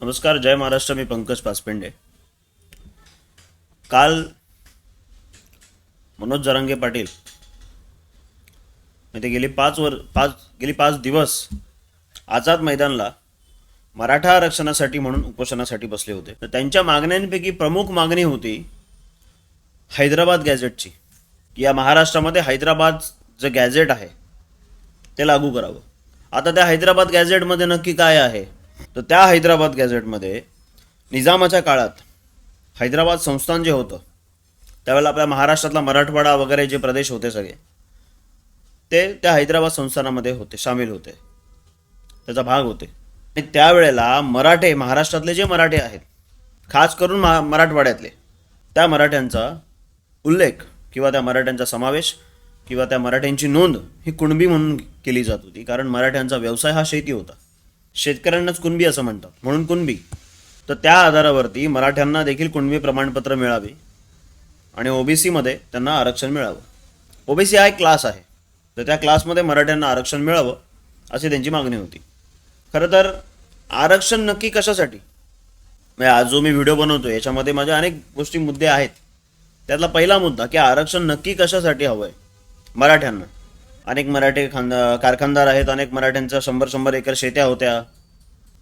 नमस्कार जय महाराष्ट्र मी पंकज पाचपेंडे काल मनोज जरांगे पाटील ते गेली पाच वर पाच गेली पाच दिवस आझाद मैदानला मराठा आरक्षणासाठी म्हणून उपोषणासाठी बसले होते. तर त्यांच्या मागण्यांपैकी प्रमुख मागणी होती हैदराबाद गॅझेटची. की या महाराष्ट्रामध्ये हैदराबाद जे गॅझेट आहे ते लागू करावं. आता त्या हैदराबाद गॅझेटमध्ये नक्की काय आहे? तर त्या हैदराबाद गॅझेटमध्ये निजामाच्या काळात हैदराबाद संस्थान जे होतं त्यावेळेला आपल्या महाराष्ट्रातला मराठवाडा वगैरे जे प्रदेश होते सगळे ते त्या हैदराबाद संस्थानामध्ये होते सामील होते. त्याचा भाग होते. आणि त्यावेळेला मराठे महाराष्ट्रातले जे मराठे आहेत खास करून महा मराठवाड्यातले त्या मराठ्यांचा उल्लेख किंवा त्या मराठ्यांचा समावेश किंवा त्या मराठ्यांची नोंद ही कुणबी म्हणून केली जात होती. कारण मराठ्यांचा व्यवसाय हा शेती होता. शेतकऱ्यांनाच कुणबी असं म्हणतात. म्हणून कुणबी. तर त्या आधारावरती मराठ्यांना देखील कुणबी प्रमाणपत्र मिळावे आणि ओबीसीमध्ये त्यांना आरक्षण मिळावं. ओबीसी हा एक क्लास आहे. तर त्या क्लासमध्ये मराठ्यांना आरक्षण मिळावं अशी त्यांची मागणी होती. खरं तर आरक्षण नक्की कशासाठी? म्हणजे आज जो मी व्हिडिओ बनवतो याच्यामध्ये माझ्या अनेक गोष्टी मुद्दे आहेत. त्यातला पहिला मुद्दा की आरक्षण नक्की कशासाठी हवं आहे मराठ्यांना? अनेक मराठे खांदा कारखानदार आहेत अनेक मराठ्यांच्या शंभर शंभर एकर शेत्या होत्या.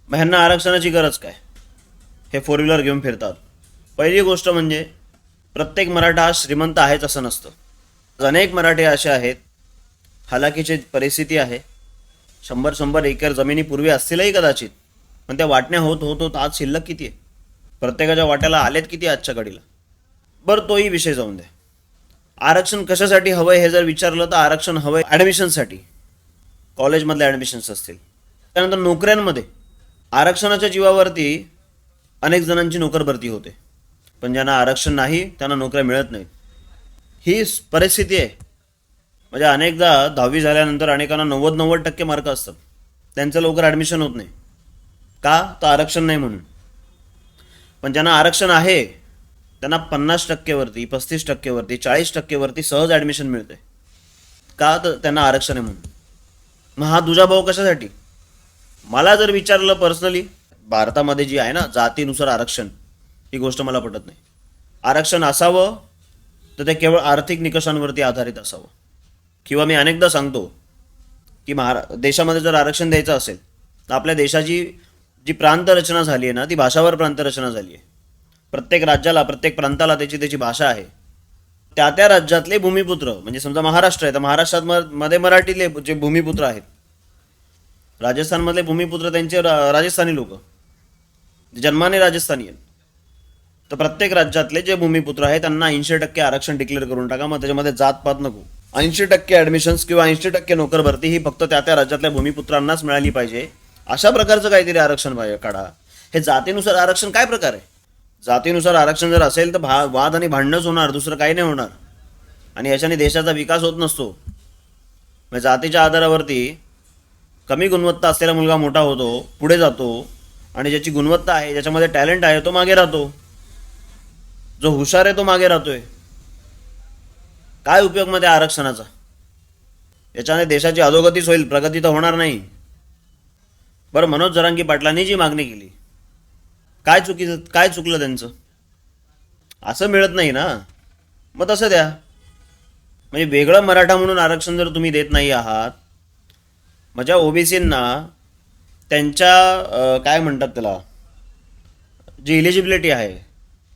मग ह्यांना आरक्षणाची गरज काय? हे फोर व्हीलर घेऊन फिरतात. पहिली गोष्ट म्हणजे प्रत्येक मराठा हा श्रीमंत आहेच असं नसतं. अनेक मराठे असे आहेत हालाकीची परिस्थिती आहे शंभर शंभर एकर जमिनी पूर्वी असतीलही कदाचित पण त्या वाटण्या होत होत होत आज शिल्लक किती आहे? प्रत्येकाच्या वाट्याला आलेत किती आजच्या घडीला? बरं तोही विषय जाऊन द्या. आरक्षण कशासाठी हवं हे जर विचारलं तर आरक्षण हवं आहे ॲडमिशनसाठी कॉलेजमधल्या ॲडमिशन्स असतील. त्यानंतर नोकऱ्यांमध्ये. आरक्षणाच्या जीवावरती अनेक जणांची नोकर भरती होते. पण ज्यांना आरक्षण नाही त्यांना नोकऱ्या मिळत नाहीत. ही परिस्थिती आहे. म्हणजे अनेकदा दहावी झाल्यानंतर अनेकांना नव्वद नव्वद टक्के मार्क असतात. त्यांचं लवकर ॲडमिशन होत नाही. का? तर आरक्षण नाही म्हणून. पण ज्यांना आरक्षण आहे त्यांना पन्नास टक्केवरती पस्तीस टक्केवरती चाळीस टक्केवरती सहज ॲडमिशन मिळते. का तर त्यांना आरक्षण आहे म्हणून. मग हा दुजा भाऊ कशासाठी? मला जर विचारलं पर्सनली भारतामध्ये जी आहे ना जातीनुसार आरक्षण ही गोष्ट मला पटत नाही. आरक्षण असावं तर ते केवळ आर्थिक निकषांवरती आधारित असावं. किंवा मी अनेकदा सांगतो की महारा देशामध्ये जर आरक्षण द्यायचं असेल तर आपल्या देशाची जी प्रांतरचना झाली आहे ना ती भाषावर प्रांतरचना झाली आहे. प्रत्येक राज्याला प्रत्येक प्रांताला त्याची त्याची भाषा आहे. त्या त्या राज्यातले भूमिपुत्र म्हणजे समजा महाराष्ट्र आहे तर महाराष्ट्रात म- मध्ये मराठीले जे भूमिपुत्र आहेत राजस्थानमधले भूमिपुत्र त्यांचे राजस्थानी लोक. जन्माने राजस्थानी आहेत. तर प्रत्येक राज्यातले जे भूमिपुत्र आहेत त्यांना ऐंशी टक्के आरक्षण डिक्लेअर करून टाका मग त्याच्यामध्ये जातपात नको. ऐंशी टक्के ॲडमिशन्स किंवा ऐंशी टक्के नोकर भरती ही फक्त त्या त्या राज्यातल्या भूमिपुत्रांनाच मिळाली पाहिजे. अशा प्रकारचं काहीतरी आरक्षण काढा. हे जातीनुसार आरक्षण काय प्रकार आहे? जातीनुसार आरक्षण जर असेल तर भा वाद आणि भांडणच होणार दुसरं काही नाही होणार. आणि याच्याने देशाचा विकास होत नसतो. म्हणजे जातीच्या आधारावरती कमी गुणवत्ता असलेला मुलगा मोठा होतो पुढे जातो आणि ज्याची गुणवत्ता आहे ज्याच्यामध्ये टॅलेंट आहे तो मागे राहतो. जो हुशार आहे तो मागे राहतोय. काय उपयोगमध्ये आरक्षणाचा? याच्याने देशाची अधोगतीच होईल प्रगती तर होणार नाही. बरं मनोज जरांगी पाटलांनी जी मागणी केली काय चुकीचं काय चुकलं त्यांचं? असं मिळत नाही ना. मग तसं द्या. म्हणजे वेगळं मराठा म्हणून आरक्षण जर तुम्ही देत नाही आहात माझ्या ओबीसींना त्यांच्या काय म्हणतात त्याला जी इलिजिबिलिटी आहे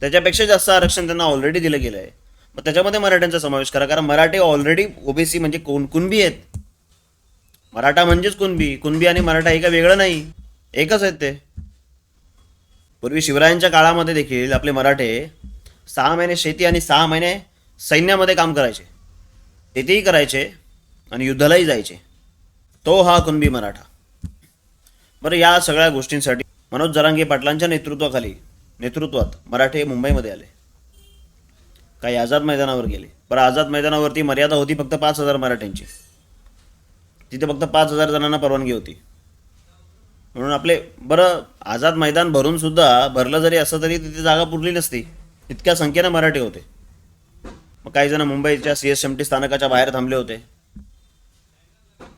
त्याच्यापेक्षा जास्त आरक्षण त्यांना ऑलरेडी दिलं गेलं आहे मग त्याच्यामध्ये मराठ्यांचा समावेश करा. कारण मराठी ऑलरेडी ओबीसी म्हणजे कोण कुणबी आहेत. मराठा म्हणजेच कुणबी. कुणबी आणि मराठा एका वेगळं नाही. एकच आहेत ते. पूर्वी शिवरायांच्या काळामध्ये देखील आपले मराठे सहा महिने शेती आणि सहा महिने सैन्यामध्ये काम करायचे. शेतीही करायचे आणि युद्धालाही जायचे. तो हा कुणबी मराठा. बरं या सगळ्या गोष्टींसाठी मनोज जरांगे पाटलांच्या नेतृत्वाखाली नेतृत्वात मराठे मुंबईमध्ये आले. काही आझाद मैदानावर गेले. बरं आझाद मैदानावरती मर्यादा होती फक्त पाच हजार मराठ्यांची. तिथे फक्त पाच हजार जणांना परवानगी होती. म्हणून आपले बरं आझाद मैदान भरून सुद्धा भरलं जरी असं तरी तिथे जागा पुरली नसती. इतक्या संख्येनं मराठी होते. मग काही जण मुंबईच्या सी एस एम टी स्थानकाच्या बाहेर थांबले होते.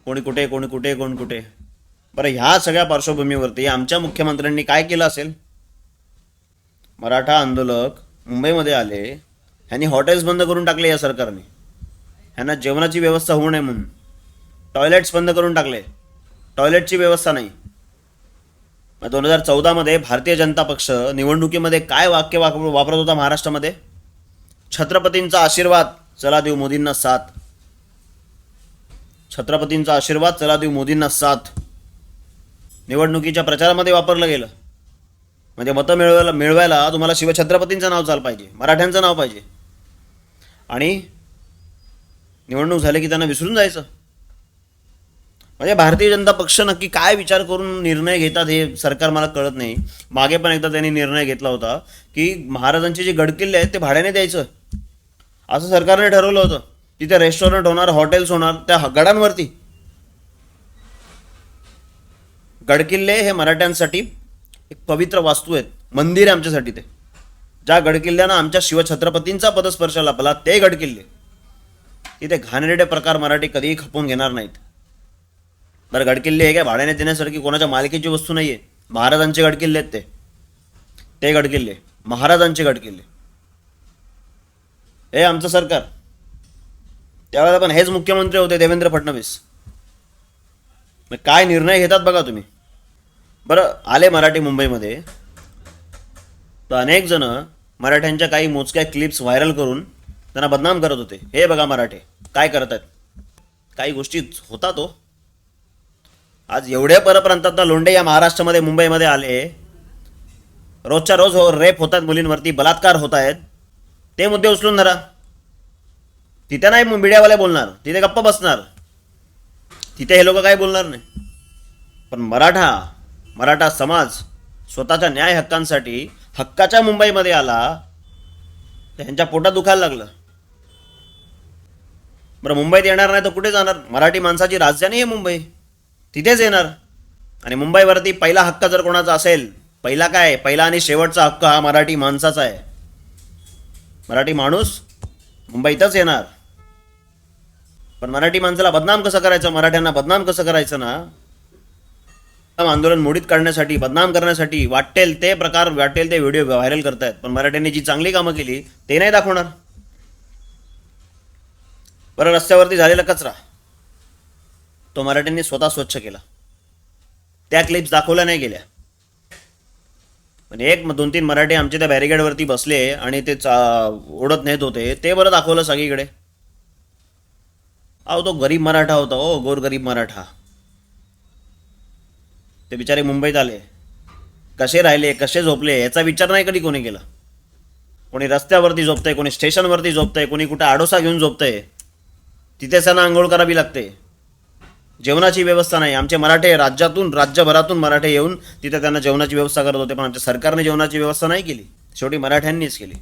कोणी कुठे कोणी कुठे कोण कुठे. बरं ह्या सगळ्या पार्श्वभूमीवरती आमच्या मुख्यमंत्र्यांनी काय केलं असेल? मराठा आंदोलक मुंबईमध्ये आले ह्यांनी हॉटेल्स बंद करून टाकले या सरकारने. ह्यांना जेवणाची व्यवस्था होऊ नये म्हणून. टॉयलेट्स बंद करून टाकले. टॉयलेटची व्यवस्था नाही. दोन हजार चौदामध्ये भारतीय जनता पक्ष निवडणुकीमध्ये काय वाक्य वाप वापरत होता महाराष्ट्रामध्ये? छत्रपतींचा आशीर्वाद चला देऊ मोदींना साथ. छत्रपतींचा आशीर्वाद चला देऊ मोदींना साथ. निवडणुकीच्या प्रचारामध्ये वापरलं गेलं. म्हणजे मतं मिळवायला मिळवायला तुम्हाला शिवछत्रपतींचं नाव चाल पाहिजे मराठ्यांचं नाव पाहिजे. आणि निवडणूक झाली की त्यांना विसरून जायचं. म्हणजे भारतीय जनता पक्ष नक्की काय विचार करून निर्णय घेतात हे सरकार मला कळत नाही. मागे पण एकदा त्यांनी निर्णय घेतला होता की महाराजांचे जे गडकिल्ले आहेत ते भाड्याने द्यायचं. असं सरकारने ठरवलं होतं. तिथे रेस्टॉरंट होणार हॉटेल्स होणार त्या गडांवरती. गडकिल्ले हे मराठ्यांसाठी एक पवित्र वास्तू आहेत. मंदिर आहे आमच्यासाठी ते. ज्या गडकिल्ल्यानं आमच्या शिवछत्रपतींचा पदस्पर्श लाभला ते गडकिल्ले. तिथे घाणेरडे प्रकार मराठी कधीही खपवून घेणार नाहीत. बरं गडकिल्ले हे काय भाड्याने देण्यासारखी कोणाच्या मालकीची वस्तू नाही आहे महाराजांचे गडकिल्ले आहेत ते. ते गडकिल्ले. महाराजांचे गडकिल्ले. हे आमचं सरकार. त्यावेळेला पण हेच मुख्यमंत्री होते देवेंद्र फडणवीस. मग काय निर्णय घेतात बघा तुम्ही. बरं आले मराठी मुंबईमध्ये. तर अनेक जण मराठ्यांच्या काही मोजक्या क्लिप्स व्हायरल करून त्यांना बदनाम करत होते. हे बघा मराठे काय करत आहेत काही गोष्टी होता तो हो. आज एवढ्या परप्रांतातला लोंढे या महाराष्ट्रामध्ये मुंबईमध्ये आले. रोजच्या रोज हो रेप होतात मुलींवरती बलात्कार होत आहेत ते मुद्दे उचलून धरा. तिथे नाही मीडियावाले बोलणार. तिथे गप्प बसणार. तिथे हे लोक काय बोलणार नाही. पण मराठा मराठा समाज स्वतःच्या न्याय हक्कांसाठी हक्काच्या मुंबईमध्ये आला त्यांच्या पोटात दुखायला लागलं. बरं मुंबईत येणार नाही तर कुठे जाणार? मराठी माणसाची राजधानी आहे मुंबई. तिथेच येणार. आणि मुंबईवरती पहिला हक्क जर कोणाचा असेल पहिला काय? पहिला आणि शेवटचा हक्क हा मराठी माणसाचा आहे. मराठी माणूस मुंबईतच येणार. पण मराठी माणसाला बदनाम कसं करायचं? मराठ्यांना बदनाम कसं करायचं ना? आंदोलन मोडीत काढण्यासाठी बदनाम करण्यासाठी वाटेल ते प्रकार वाटेल ते व्हिडिओ व्हायरल करतायत. पण मराठ्यांनी जी चांगली कामं केली ते नाही दाखवणार. बरं रस्त्यावरती झालेला कचरा. तो मराठ्यांनी स्वतः स्वच्छ केला. त्या क्लिप्स दाखवल्या नाही गेल्या. पण एक दोन तीन मराठी आमच्या त्या बॅरिगेडवरती बसले आणि ते चा ओढत नेत होते ते बरं दाखवलं सगळीकडे. अहो तो गरीब मराठा होता हो गोर गरीब मराठा. ते बिचारे मुंबईत आले. कसे राहिले कसे झोपले याचा विचार नाही कधी कोणी केला. कोणी रस्त्यावरती झोपतंय कोणी स्टेशनवरती झोपतंय कोणी कुठं आडोसा घेऊन झोपतंय. तिथे त्यांना आंघोळ करावी लागते. जेवणाची व्यवस्था नाही. आमचे मराठे राज्यातून राज्यभरातून मराठे येऊन तिथे त्यांना जेवणाची व्यवस्था करत होते पण आमच्या सरकारने जेवणाची व्यवस्था नाही केली. शेवटी मराठ्यांनीच केली.